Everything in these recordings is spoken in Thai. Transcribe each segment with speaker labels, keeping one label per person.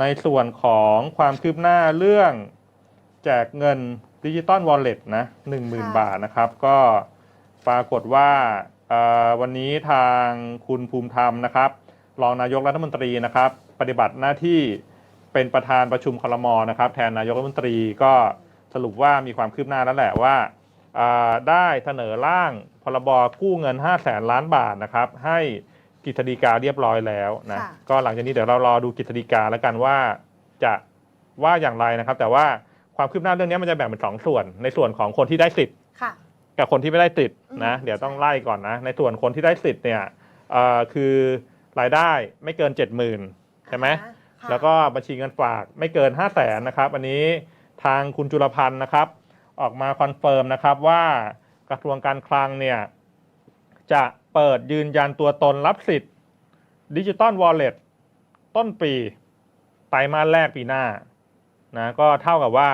Speaker 1: ในส่วนของความคืบหน้าเรื่องแจกเงินดิจิตอลวอลเล็ตนะหนึ่งหมื่น
Speaker 2: ค่ะ
Speaker 1: บาทนะครับ ก็ปรากฏว่าเอ่อวันนี้ทางคุณภูมิธรรมนะครับรองนายกรัฐมนตรีนะครับ ปฏิบัติหน้าที่เป็นประธานประชุมคลมนะครับ แทนนายกรัฐมนตรีก็สรุปว่ามีความคืบหน้าแล้วแหละว่าอ่าได้เสนอร่างพรบกู้เงิน 5 0 0แสนล้านบาทนะครับ ให้ กิจฎีกาเรียบร้อยแล้วนะ
Speaker 2: ค่ะ
Speaker 1: ก็หลังจากนี้เดี๋ยวเรารอดูกิจฎีกาแล้วกันว่าจะว่าอย่างไรนะครับ แต่ว่าความคืบหน้าเรื่องนี้มันจะแบ่งเป็นสองส่วน ในส่วนของคนที่ได้สิทธิ์
Speaker 2: ค่ะ
Speaker 1: กับคนที่ไม่ได้สิทธิ์นะ
Speaker 2: อืม
Speaker 1: เดี๋ยวต้องไล่ก่อนนะ ในส่วนคนที่ได้สิทธิ์เนี่ยเอ่อคือรายได้ไม่เกิน 70,000ใช่ไหม
Speaker 2: อ่าค่ะ
Speaker 1: แล้วก็บัญชีเงินฝากไม่เกิน 5 0 0แสนนะครับ อันนี้ทางคุณจุลพันธ์นะครับ ออกมาคอนเฟิร์มนะครับว่ากระทรวงการคลังเนี่ยจะ เปิดยืนยันตัวตนรับสิทธิ์ดิจิตอลวอลเล็ตต้นปีไตรมาสแรกปีหน้านะก็เท่ากับว่า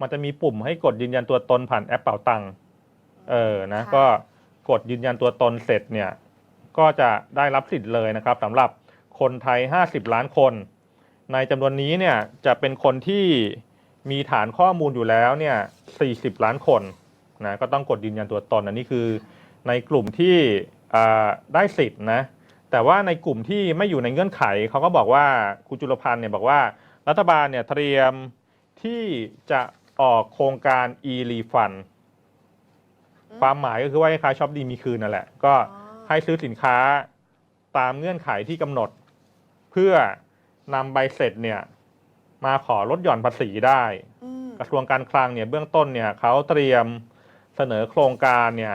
Speaker 1: มันจะมีปุ่มให้กดยืนยันตัวตนผ่านแอปเป่าตังค์เออนะ
Speaker 2: ค่ะ
Speaker 1: ก็กดยืนยันตัวตนเสร็จเนี่ยก็จะได้รับสิทธิ์เลยนะครับสำหรับคนไทย 50 ล้านคน ในจำนวนนี้เนี่ยจะเป็นคนที่มีฐานข้อมูลอยู่แล้วเนี่ย 40 ล้านคนนะก็ต้องกดยืนยันตัวตนอันนี้คือในกลุ่มที่อ่า ได้สิทธิ์นะแต่ว่าในกลุ่มที่ไม่อยู่ในเงื่อนไขเขาก็บอกว่าคุณจุลพันธ์เนี่ยบอกว่ารัฐบาลเนี่ยเตรียมที่จะออกโครงการ e-refund ความหมายก็คือว่าคล้ายๆช็อปดีมีคืนนั่นแหละ ก็
Speaker 2: อ๋อ
Speaker 1: ให้ซื้อสินค้าตามเงื่อนไขที่กำหนด เพื่อนำใบเสร็จเนี่ย มาขอลดหย่อนภาษีได้
Speaker 2: อืม
Speaker 1: กระทรวงการคลังเนี่ยเบื้องต้นเนี่ยเขาเตรียมเสนอโครงการเนี่ย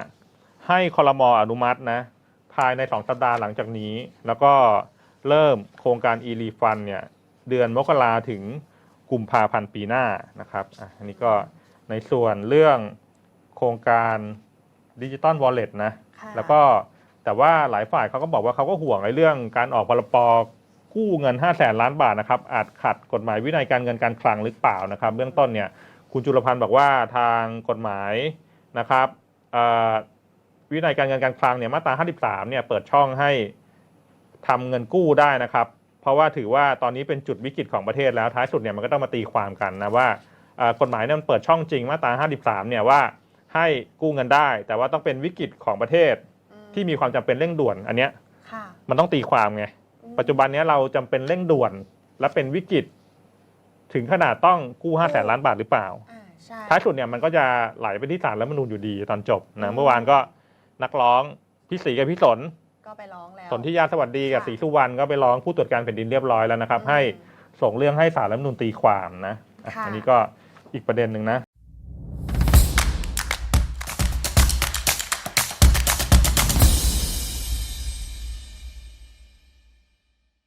Speaker 1: ให้คอรมออนุมัตินะ ภายในสองสัปดาห์หลังจากนี้ แล้วก็เริ่มโครงการ e r e f u n d เนี่ย เดือนมกราถึงกุมภาพันธ์ปีหน้านะครับอะอันนี้ก็ในส่วนเรื่องโครงการดิจิตอลวอลเล็ตนะ
Speaker 2: ค่ะ
Speaker 1: แล้วก็แต่ว่าหลายฝ่ายเขาก็บอกว่าเขาก็ห่วงในเรื่องการออกพรปกู้เงิน 5 0 0แสนล้านบาทนะครับ อาจขัดกฎหมายวินัยการเงินการคลังหรือเปล่านะครับ เบื้องต้นเนี่ย คุณจุลพันธ์บอกว่าทางกฎหมายนะครับเอ่อ วินัยการเงินการคลังเนี่ยมาตรา 53 เนี่ยเปิดช่องให้ทำเงินกู้ได้นะครับ เพราะว่าถือว่าตอนนี้เป็นจุดวิกฤตของประเทศแล้วท้ายสุดเนี่ยมันก็ต้องมาตีความกันนะว่าเอ่อกฎหมายเนี่ยมันเปิดช่องจริงมาตรา 53 เนี่ยว่าให้กู้เงินได้ แต่ว่าต้องเป็นวิกฤตของประเทศ
Speaker 2: อื
Speaker 1: ที่มีความจำเป็นเร่งด่วนอันเนี้ย
Speaker 2: ค่ะ
Speaker 1: มันต้องตีความไง
Speaker 2: อืม
Speaker 1: ปัจจุบันเนี้ยเราจำเป็นเร่งด่วน และเป็นวิกฤต ถึงขนาดต้องกู้ห้าแสนล้านบาทหรือเปล่า
Speaker 2: อ่าใช่
Speaker 1: ท้ายสุดเนี่ยมันก็จะไหลไปที่ศาลรัฐธรรมนูญอยู่ดีตอนจบ
Speaker 2: อื
Speaker 1: นะ
Speaker 2: ม
Speaker 1: เมื่อวานก็ นักร้องพี่ศรีกับพี่สน
Speaker 2: ก็ไปร้องแล้ว
Speaker 1: สนที่ยาสวัสดีกับ
Speaker 2: ค่ะ
Speaker 1: ศรีสุวรรณก็ไปร้องผู้ตรวจการแผ่นดินเรียบร้อยแล้วนะครับ
Speaker 2: อืม
Speaker 1: ให้ส่งเรื่องให้ศาลรัฐธรรมนูญตีความนะอะ
Speaker 2: ค่ะ
Speaker 1: อันนี้ก็อีกประเด็นหนึ่งนะ